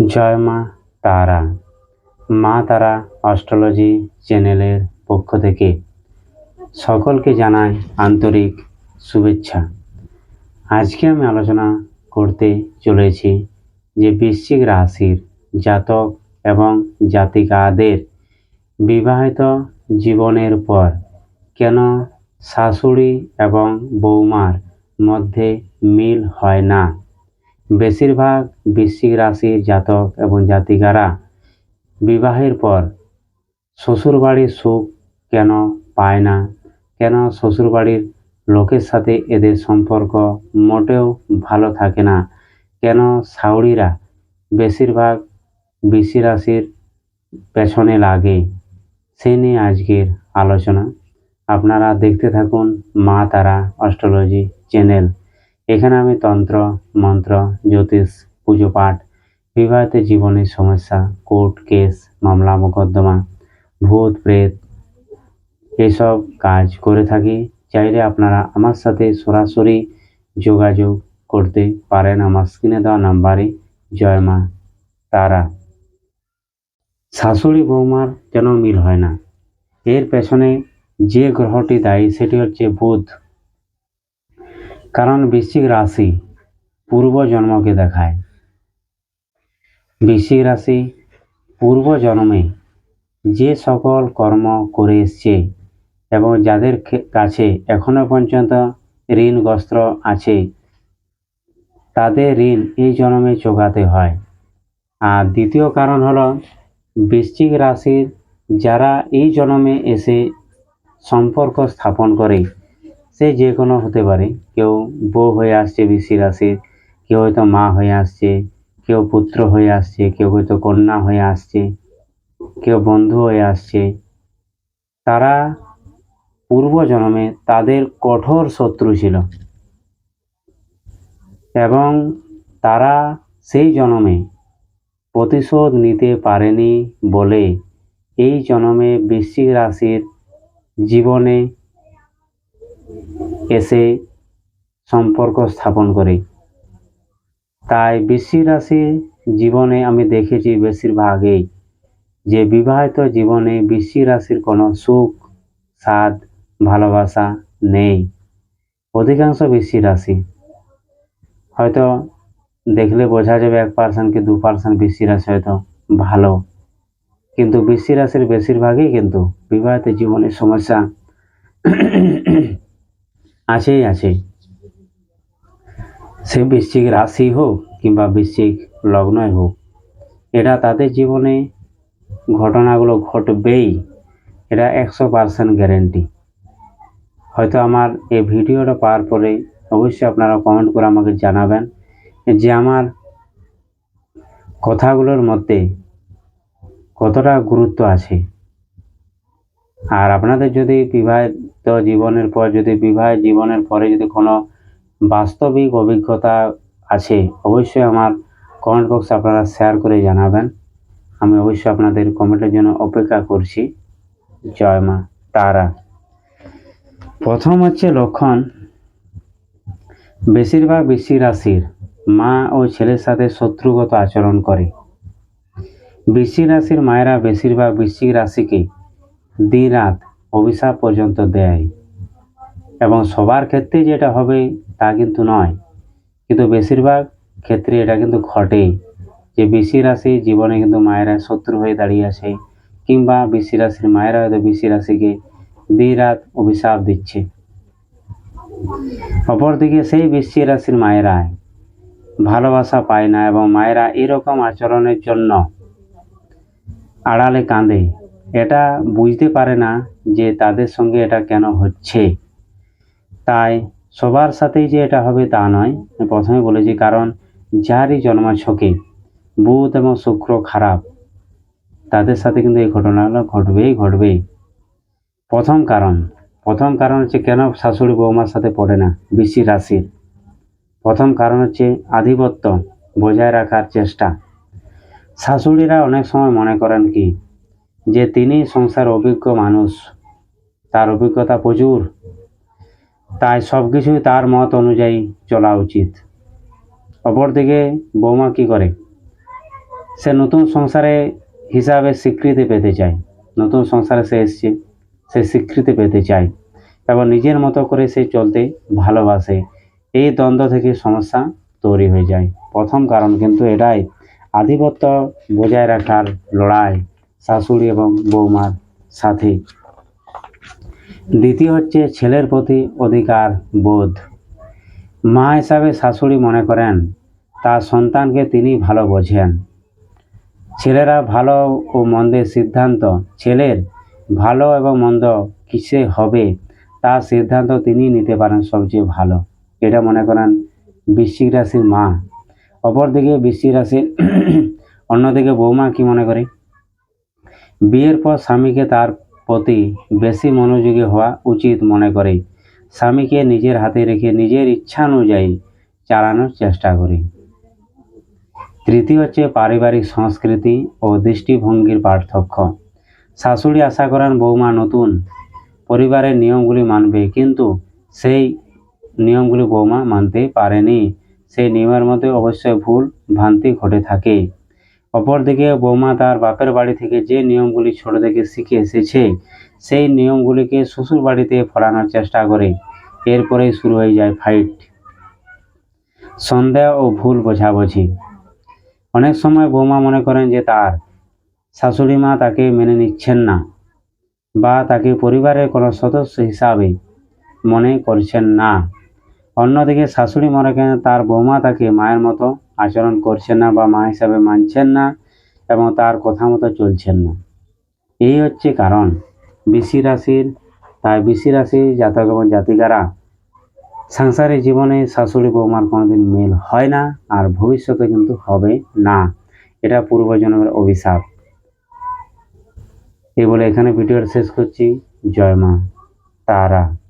জয় মা তারা। মা তারা অস্ট্রোলজি চ্যানেলের পক্ষ থেকে সকলকে জানাই আন্তরিক শুভেচ্ছা। আজকে আমি আলোচনা করতে চলেছি যে বৃশ্চিক রাশির জাতক এবং জাতিকাদের বিবাহিত জীবনের পর কেন শাশুড়ি এবং বৌমার মধ্যে মিল হয় না? বেশিরভাগ বৃশ্চিক রাশির জাতক এবং জাতিকারা বিবাহের পর শ্বশুরবাড়ির সুখ কেন পায় না? কেন শ্বশুরবাড়ির লোকের সাথে এদের সম্পর্ক মোটেও ভালো থাকে না? কেন সাউরিরা বেশিরভাগ বৃশ্চিক রাশির পেছনে লাগে? সে নিয়ে আজকের আলোচনা। আপনারা দেখতে থাকুন মা তারা অস্ট্রোলজি চ্যানেল। এখানে আমি তন্ত্র, মন্ত্র, জ্যোতিষ, পুজো পাঠ, বিবাহিত জীবনের সমস্যা, কোর্ট কেস, মামলা মোকদ্দমা, ভূত, প্রেত এসব কাজ করে থাকি। চাইলে আপনারা আমার সাথে সরাসরি যোগাযোগ করতে পারেন আমার স্ক্রিনে দেওয়া নাম্বারে। জয় মা তারা। শাশুড়ি, বৌমার যেন মিল হয় না। এর পেছনে যে গ্রহটি দায়ী, সেটি হচ্ছে বুধ। কারণ বৃশ্চিক রাশি পূর্ব জন্মকে দেখায়। বৃশ্চিক রাশি পূর্ব জন্মে যে সকল কর্ম করে এসছে এবং যাদের কাছে এখনও পর্যন্ত ঋণগ্রস্ত আছে, তাদের ঋণ এই জন্মে চোকাতে হয়। আর দ্বিতীয় কারণ হলো বৃশ্চিক রাশির যারা এই জন্মে এসে সম্পর্ক স্থাপন করে সে যে কোনো হতে পারে। কেউ বউ হয়ে আসছে বৃশ্চিক রাশির কেউ হয়তো মা হয়ে আসছে, কেউ পুত্র হয়ে আসছে, কেউ হয়তো কন্যা হয়ে আসছে, কেউ বন্ধু হয়ে আসছে। তারা পূর্ব জন্মে তাদের কঠোর শত্রু ছিল। এবং তারা সেই জন্মে প্রতিশোধ নিতে পারেনি বলে এই জন্মে বৃশ্চিক রাশির জীবনে এসে সম্পর্ক স্থাপন করে। তাই বৃশ্চিক রাশির জীবনে আমি দেখেছি বেশিরভাগই যে বিবাহিত জীবনে বৃশ্চিক রাশির কোনো সুখ, স্বাদ, ভালোবাসা নেই। অধিকাংশ বৃশ্চিক রাশি। হয়তো দেখলে বোঝা যাবে এক পার্সেন্ট কি দু পার্সেন্ট বৃশ্চিক রাশি হয়তো ভালো। কিন্তু বৃশ্চিক রাশির বেশিরভাগই কিন্তু বিবাহিত জীবনের সমস্যা আছেই আছে সে বৃশ্চিক রাশি হোক কিংবা বৃশ্চিক লগ্নই হোক এটা তাদের জীবনে ঘটনাগুলো ঘটবেই। এটা একশো পার্সেন্ট গ্যারেন্টি হয়তো আমার এই ভিডিওটা পাওয়ার পরে অবশ্যই আপনারা কমেন্ট করে আমাকে জানাবেন যে আমার কথাগুলোর মধ্যে কতটা গুরুত্ব আছে। আর আপনাদের যদি বিবাহিত জীবনের পর যদি বিবাহিত জীবনের পরে যদি কোনো বাস্তবিক অভিজ্ঞতা আছে, অবশ্যই আমার কমেন্ট বক্সে আপনারা শেয়ার করে জানাবেন। আমি অবশ্যই আপনাদের কমেন্টের জন্য অপেক্ষা করছি। জয় মা তারা। প্রথম হচ্ছে লক্ষণ। বেশিরভাগ বৃশ্চিক রাশির মা ও ছেলের সাথে শত্রুগত আচরণ করে। বৃশ্চিক রাশির মায়েরা বেশিরভাগ বৃশ্চিক রাশিকে দিন রাত অভিশাপ পর্যন্ত দেয়। এবং সবার ক্ষেত্রে যেটা হবে, তা কিন্তু নয়। কিন্তু বেশিরভাগ ক্ষেত্রে এটা কিন্তু ঘটে যে বৃশ্চিক রাশি জীবনে কিন্তু মায়েরা শত্রু হয়ে দাঁড়িয়ে আছে, কিংবা বৃশ্চিক রাশির মায়েরা হয়তো বৃশ্চিক রাশিকে দিন রাত অভিশাপ দিচ্ছে। অপরদিকে সেই বৃশ্চিক রাশির মায়েরা ভালোবাসা পায় না এবং মায়েরা এরকম আচরণের জন্য আড়ালে কাঁদে। এটা বুঝতে পারে না যে তাদের সঙ্গে এটা কেন হচ্ছে। তাই সবার সাথেই যে এটা হবে তা নয়। প্রথমে বলেছি, কারণ যারই জন্মাছকে বুধ এবং শুক্র খারাপ, তাদের সাথে কিন্তু এই ঘটনাগুলো ঘটবেই ঘটবেই। প্রথম কারণ প্রথম কারণ হচ্ছে কেন শাশুড়ি বৌমার সাথে পড়ে না বৃশ্চিক রাশির? প্রথম কারণ হচ্ছে আধিপত্য বজায় রাখার চেষ্টা। শাশুড়িরা অনেক সময় মনে করেন কি যে তিনি সংসার অভিজ্ঞ মানুষ, তার অভিজ্ঞতা প্রচুর। তাই সব কিছুই তার মত অনুযায়ী চলা উচিত। অপরদিকে বৌমা কি করে? সে নতুন সংসারে হিসাবে স্বীকৃতি পেতে চায়। নতুন সংসারে সে এসছে, সে স্বীকৃতি পেতে চায়। এবং নিজের মতো করে সে চলতে ভালোবাসে। এই দ্বন্দ্ব থেকে সমস্যা তৈরি হয়ে যায়। প্রথম কারণ কিন্তু এটাই, আধিপত্য বজায় রাখার লড়াই। শাশুড়ি এবং বৌমার সাথে। দ্বিতীয় হচ্ছে ছেলের প্রতি অধিকার বোধ। মা হিসাবে শাশুড়ি মনে করেন, তার সন্তানকে তিনি ভালো বোঝেন। ছেলেরা ভালো ও মন্দের সিদ্ধান্ত, ছেলের ভালো এবং মন্দ কিসে হবে, তার সিদ্ধান্ত তিনি নিতে পারেন সবচেয়ে ভালো। এটা মনে করেন বৃশ্চিক রাশির মা। অপরদিকে বৃশ্চিক রাশির অন্যদিকে বৌমা কি মনে করে? বিয়ের পর স্বামীকে তার প্রতি বেশি মনোযোগী হওয়া উচিত মনে করে। স্বামীকে নিজের হাতে রেখে নিজের ইচ্ছা অনুযায়ী চালানোর চেষ্টা করে। তৃতীয় হচ্ছে পারিবারিক সংস্কৃতি ও দৃষ্টিভঙ্গির পার্থক্য। শাশুড়ি আশা করেন বৌমা নতুন পরিবারের নিয়মগুলি মানবে, কিন্তু সেই নিয়মগুলি বৌমা মানতে পারেনি। সেই নিয়মের মধ্যে অবশ্যই ভুল ভ্রান্তি ঘটে থাকে। অপরদিকে বৌমা তার বাপের বাড়ি থেকে যে নিয়মগুলি ছোট থেকে শিখে এসেছে, সেই নিয়মগুলিকে শ্বশুর বাড়িতে ফলানোর চেষ্টা করে। এরপরেই শুরু হয়ে যায় ফাইট সন্দেহ ও ভুল বোঝাবুঝি। অনেক সময় বৌমা মনে করেন যে তার শাশুড়ি মা তাকে মেনে নিচ্ছেন না, বা তাকে পরিবারের কোনো সদস্য হিসাবে মনে করছেন না। অন্যদিকে শাশুড়ি মনে করেন তার বৌমা তাকে মায়ের মতো আচরণ করছেন না বা মা হিসাবে মানছেন না এবং তার কথা মতো চলছেন না। এই হচ্ছে কারণ। বৃষি রাশির, তাই বৃষি রাশি জাতক এবং জাতিকারা সাংসারিক জীবনে শাশুড়ি বৌমার কোনোদিন মেল হয় না আর ভবিষ্যতে কিন্তু হবে না। এটা পূর্বজন্মের অভিশাপ। এই বলে এখানে ভিডিওটা শেষ করছি। জয় মা, তারা।